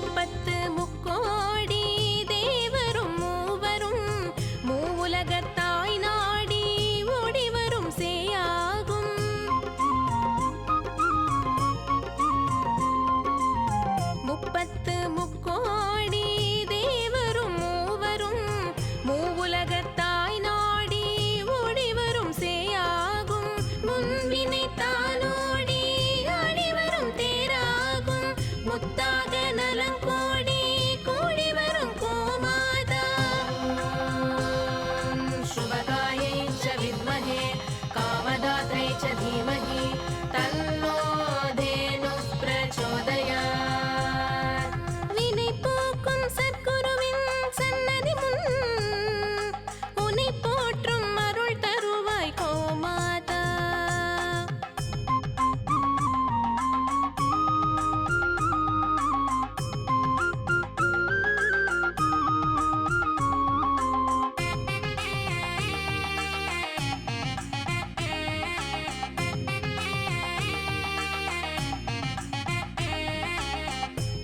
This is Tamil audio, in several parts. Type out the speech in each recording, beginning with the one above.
മുപ്പത്ത്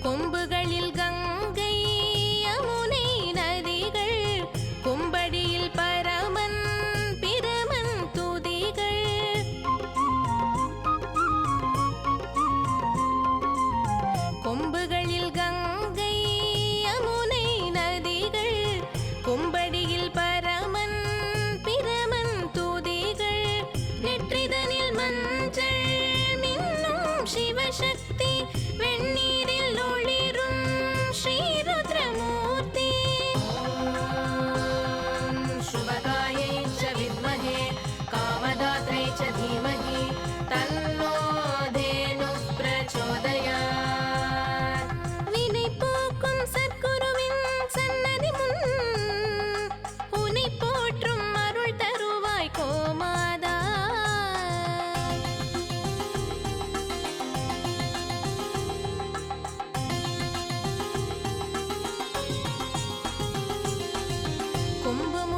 கொம்புகள்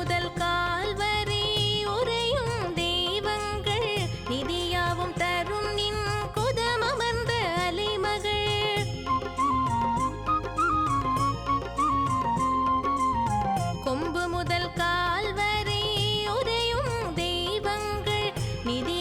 முதல் கால் வரி உரையும் தெய்வங்கள் நிதியாவும் தரும் நின் குதமமர்ந்த அலைமகள். கொம்பு முதல் கால் வரி உரையும் தெய்வங்கள் நிதி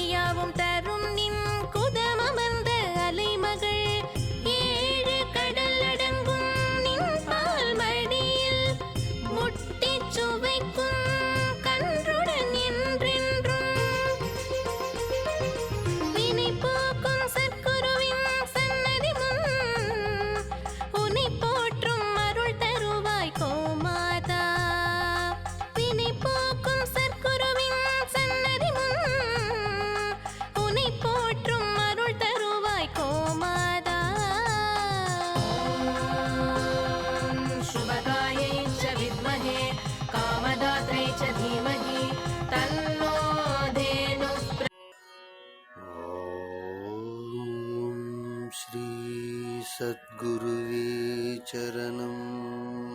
श्रीसद्गुरुवे चरणम्